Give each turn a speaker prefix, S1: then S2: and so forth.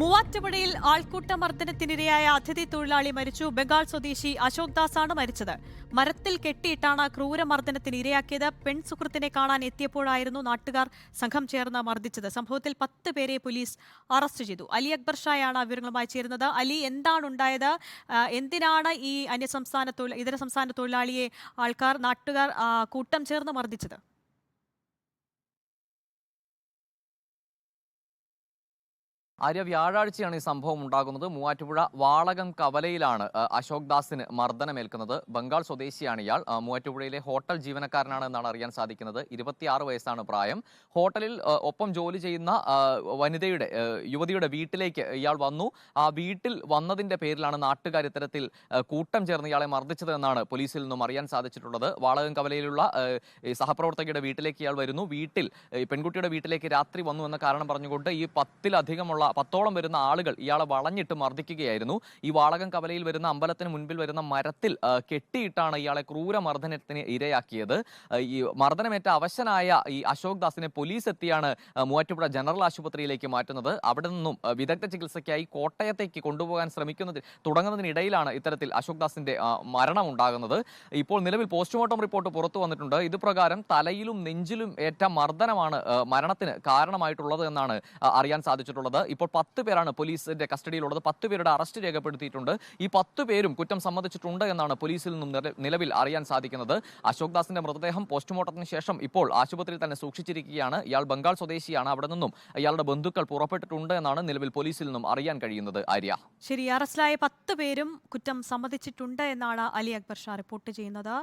S1: മൂവാറ്റുപുഴയിൽ ആൾക്കൂട്ട മർദ്ദനത്തിനിരയായ അതിഥി തൊഴിലാളി മരിച്ചു. ബംഗാൾ സ്വദേശി അശോക് ദാസാണ് മരിച്ചത്. മരത്തിൽ കെട്ടിയിട്ടാണ് ക്രൂരമർദ്ദനത്തിന് ഇരയാക്കിയത്. പെൺ സുഹൃത്തിനെ കാണാൻ എത്തിയപ്പോഴായിരുന്നു നാട്ടുകാർ സംഘം ചേർന്ന് മർദ്ദിച്ചത്. സംഭവത്തിൽ പത്ത് പേരെ പോലീസ് അറസ്റ്റ് ചെയ്തു. അലി അക്ബർ ഷായാണ് വിവരങ്ങളുമായി ചേരുന്നത്. അലി എന്താണ് ഉണ്ടായത് എന്തിനാണ് ഈ അന്യസംസ്ഥാന തൊഴിൽ ഇതര സംസ്ഥാന തൊഴിലാളിയെ ആൾക്കാർ നാട്ടുകാർ കൂട്ടം ചേർന്ന് മർദ്ദിച്ചത്?
S2: ആര്യ വ്യാഴാഴ്ചയാണ് ഈ സംഭവം ഉണ്ടാകുന്നത്. മൂവാറ്റുപുഴ വാളകം കവലയിലാണ് അശോക് ദാസിന് മർദ്ദനമേൽക്കുന്നത്. ബംഗാൾ സ്വദേശിയാണ് ഇയാൾ. മൂവാറ്റുപുഴയിലെ ഹോട്ടൽ ജീവനക്കാരനാണ് എന്നാണ് അറിയാൻ സാധിക്കുന്നത്. ഇരുപത്തിയാറ് വയസ്സാണ് പ്രായം. ഹോട്ടലിൽ ഒപ്പം ജോലി ചെയ്യുന്ന വനിതയുടെ യുവതിയുടെ വീട്ടിലേക്ക് ഇയാൾ വന്നു. ആ വീട്ടിൽ വന്നതിന്റെ പേരിലാണ് നാട്ടുകാർ ഇത്തരത്തിൽ കൂട്ടം ചേർന്ന് ഇയാളെ മർദ്ദിച്ചത് എന്നാണ് പോലീസിൽ നിന്നും അറിയാൻ സാധിച്ചിട്ടുള്ളത്. വാളകം കവലയിലുള്ള സഹപ്രവർത്തകയുടെ വീട്ടിലേക്ക് ഇയാൾ വരുന്നു. വീട്ടിൽ പെൺകുട്ടിയുടെ വീട്ടിലേക്ക് രാത്രി വന്നു എന്ന കാരണം പറഞ്ഞുകൊണ്ട് ഈ പത്തിലധികമുള്ള പത്തോളം വരുന്ന ആളുകൾ ഇയാളെ വളഞ്ഞിട്ട് മർദ്ദിക്കുകയായിരുന്നു. ഈ വാളകം കവലയിൽ വരുന്ന അമ്പലത്തിന് മുൻപിൽ വരുന്ന മരത്തിൽ കെട്ടിയിട്ടാണ് ഇയാളെ ക്രൂര ക്രൂരമർദ്ദനത്തിന് ഇരയാക്കിയത്. ഈ മർദ്ദനമേറ്റ അവശനായ ഈ അശോക് ദാസിനെ പോലീസ് എത്തിയാണ് മൂവാറ്റുപുഴ ജനറൽ ആശുപത്രിയിലേക്ക് മാറ്റുന്നത്. അവിടെ നിന്നും വിദഗ്ധ ചികിത്സയ്ക്കായി കോട്ടയത്തേക്ക് കൊണ്ടുപോകാൻ ശ്രമിക്കുന്നത് തുടങ്ങുന്നതിനിടയിലാണ് ഇത്തരത്തിൽ അശോക് ദാസിന്റെ മരണം ഉണ്ടാകുന്നത് ഇപ്പോൾ നിലവിൽ പോസ്റ്റ്മോർട്ടം റിപ്പോർട്ട് പുറത്തു വന്നിട്ടുണ്ട്. ഇതുപ്രകാരം തലയിലും നെഞ്ചിലും ഏറ്റ മർദ്ദനമാണ് മരണത്തിന് കാരണമായിട്ടുള്ളത് എന്നാണ് അറിയാൻ സാധിച്ചിട്ടുള്ളത്. ഇപ്പോൾ പത്ത് പേരാണ് പോലീസിന്റെ കസ്റ്റഡിയിലുള്ളത്. പത്ത് പേരുടെ അറസ്റ്റ് രേഖപ്പെടുത്തിയിട്ടുണ്ട്. ഈ പത്ത് പേരും കുറ്റം സമ്മതിച്ചിട്ടുണ്ട് എന്നാണ് പോലീസിൽ നിന്നും നിലവിൽ അറിയാൻ സാധിക്കുന്നത്. അശോക് ദാസിന്റെ മൃതദേഹം പോസ്റ്റ്മോർട്ടത്തിന് ശേഷം ഇപ്പോൾ ആശുപത്രിയിൽ തന്നെ സൂക്ഷിച്ചിരിക്കുകയാണ്. ഇയാൾ ബംഗാൾ സ്വദേശിയാണ്. അവിടെ നിന്നും ഇയാളുടെ ബന്ധുക്കൾ പുറപ്പെട്ടിട്ടുണ്ട് എന്നാണ് നിലവിൽ പോലീസിൽ നിന്നും അറിയാൻ കഴിയുന്നത്. ആര്യ.
S1: ശരി അറസ്റ്റിലായ പത്ത് പേരും കുറ്റം സമ്മതിച്ചിട്ടുണ്ട് എന്നാണ് അലി അക്ബർ ഷാ റിപ്പോർട്ട് ചെയ്യുന്നത്.